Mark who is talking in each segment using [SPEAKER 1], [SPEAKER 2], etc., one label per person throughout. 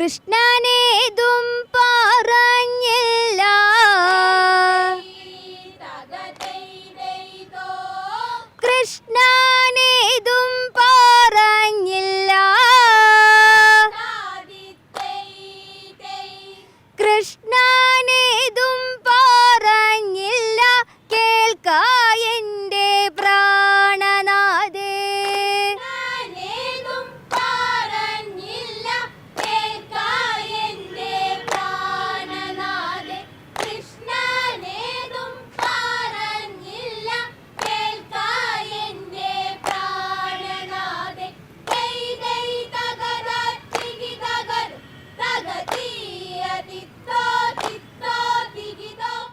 [SPEAKER 1] കൃഷ്ണനേതും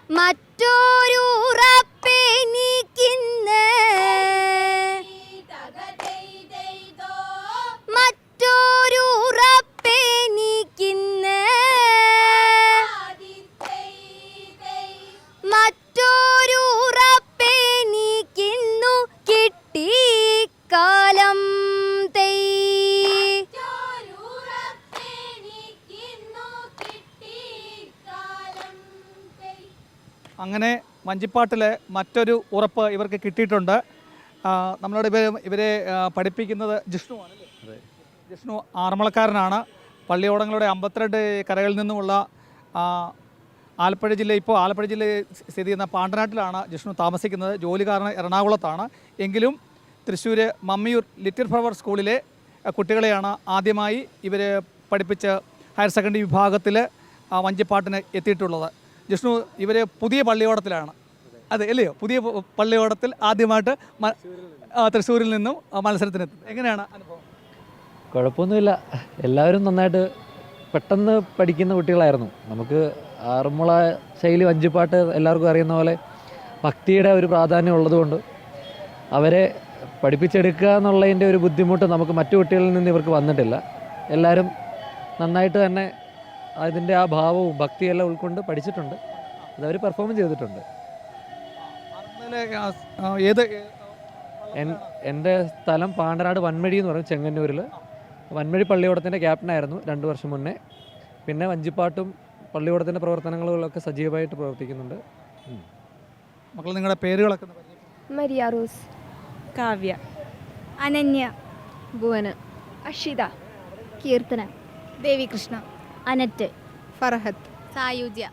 [SPEAKER 1] മറ്റൊരു
[SPEAKER 2] അങ്ങനെ വഞ്ചിപ്പാട്ടിലെ മറ്റൊരു ഉറപ്പ് ഇവർക്ക് കിട്ടിയിട്ടുണ്ട്. നമ്മളോട് ഇവർ ഇവരെ പഠിപ്പിക്കുന്നത് പഠിപ്പിക്കുന്നത് ജിഷ്ണുവാണല്ലേ ജിഷ്ണു ആറന്മുളക്കാരനാണ്. പള്ളിയോടങ്ങളുടെ അമ്പത്തിരണ്ട് കരകളിൽ നിന്നുമുള്ള ആലപ്പുഴ ജില്ല ഇപ്പോൾ ആലപ്പുഴ ജില്ലയിൽ സ്ഥിതി ചെയ്യുന്ന പാണ്ടനാട്ടിലാണ് ജിഷ്ണു താമസിക്കുന്നത്. ജോലി കാരണം എറണാകുളത്താണ്. എങ്കിലും തൃശ്ശൂർ മമ്മിയൂർ ലിറ്റിൽ ഫ്ലവർ സ്കൂളിലെ കുട്ടികളെയാണ് ആദ്യമായി ഇവർ പഠിപ്പിച്ച് ഹയർ സെക്കൻഡറി വിഭാഗത്തിൽ വഞ്ചിപ്പാട്ടിന് എത്തിയിട്ടുള്ളത്. ജിഷ്ണു ഇവർ പുതിയ പള്ളിയോടത്തിലാണ്. അതെ അല്ലയോ പുതിയ പള്ളിയോടത്തിൽ ആദ്യമായിട്ട് തൃശ്ശൂരിൽ നിന്നും മത്സരത്തിനെത്തും എങ്ങനെയാണ് അനുഭവം?
[SPEAKER 3] കുഴപ്പമൊന്നുമില്ല. എല്ലാവരും നന്നായിട്ട് പെട്ടെന്ന് പഠിക്കുന്ന കുട്ടികളായിരുന്നു. നമുക്ക് ആറന്മുള ശൈലി വഞ്ചിപ്പാട്ട് എല്ലാവർക്കും അറിയുന്ന പോലെ ഭക്തിയുടെ ഒരു പ്രാധാന്യം ഉള്ളതുകൊണ്ട് അവരെ പഠിപ്പിച്ചെടുക്കുക എന്നുള്ളതിന്റെ ഒരു ബുദ്ധിമുട്ട് നമുക്ക് മറ്റു കുട്ടികളിൽ നിന്ന് ഇവർക്ക് വന്നിട്ടില്ല. എല്ലാവരും നന്നായിട്ട് തന്നെ അതിന്റെ ആ ഭാവവും ഭക്തിയെല്ലാം ഉൾക്കൊണ്ട് പഠിച്ചിട്ടുണ്ട്. അതവർ പെർഫോം ചെയ്തിട്ടുണ്ട്.
[SPEAKER 2] ഏത്
[SPEAKER 3] എന്റെ സ്ഥലം പാണ്ടനാട് വൻമഴി എന്ന് പറയും ചെങ്ങന്നൂരിൽ വൻമഴി പള്ളിയോടത്തിന്റെ ക്യാപ്റ്റനായിരുന്നു രണ്ട് വർഷം മുന്നേ. പിന്നെ വഞ്ചിപ്പാട്ടും പള്ളിയോടത്തിന്റെ പ്രവർത്തനങ്ങളിലൊക്കെ സജീവമായിട്ട് പ്രവർത്തിക്കുന്നുണ്ട്.
[SPEAKER 2] മക്കൾ നിങ്ങളുടെ പേരുകളൊക്കെ.
[SPEAKER 1] Maria rose.
[SPEAKER 4] Kavya.
[SPEAKER 1] Ananya.
[SPEAKER 4] Bhuvana.
[SPEAKER 1] Akshita. Keerthana. Devikrishna. Annette.
[SPEAKER 4] Farhath.
[SPEAKER 1] Sayujya.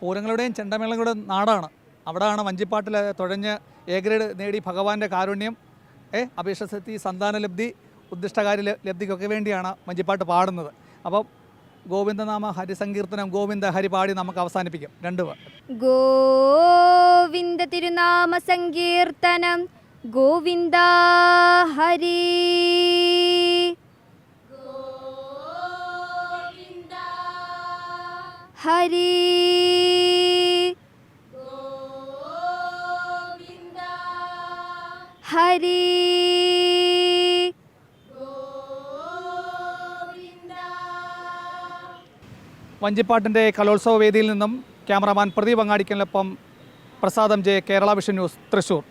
[SPEAKER 2] പൂരങ്ങളുടെയും ചെണ്ടമേളങ്ങളുടെ നാടാണ്. അവിടെയാണ് വഞ്ചിപ്പാട്ടിൽ തുഴഞ്ഞ് എ ഗ്രേഡ് നേടി ഭഗവാന്റെ കാരുണ്യം. ഏ അഭിഷസത്തി സന്താനലബ്ധി ഉദ്ദിഷ്ടകാര്യ ലബ്ധിക്കൊക്കെ വേണ്ടിയാണ് വഞ്ചിപ്പാട്ട് പാടുന്നത്. അപ്പം ഗോവിന്ദനാമ ഹരിസങ്കീർത്തനം ഗോവിന്ദ ഹരി പാടി നമുക്ക് അവസാനിപ്പിക്കാം. രണ്ടു പേർ
[SPEAKER 1] ഗോവിന്ദ തിരുനാമ സങ്കീർത്തനം ഗോവിന്ദ ഹരി. ഹരി. ഹരി.
[SPEAKER 2] വഞ്ചിപ്പാട്ടിന്റെ കലോത്സവ വേദിയിൽ നിന്നും cameraman Pradeep അങ്ങാടിക്കലിനൊപ്പം Prasadam J Kerala Vision news Thrissur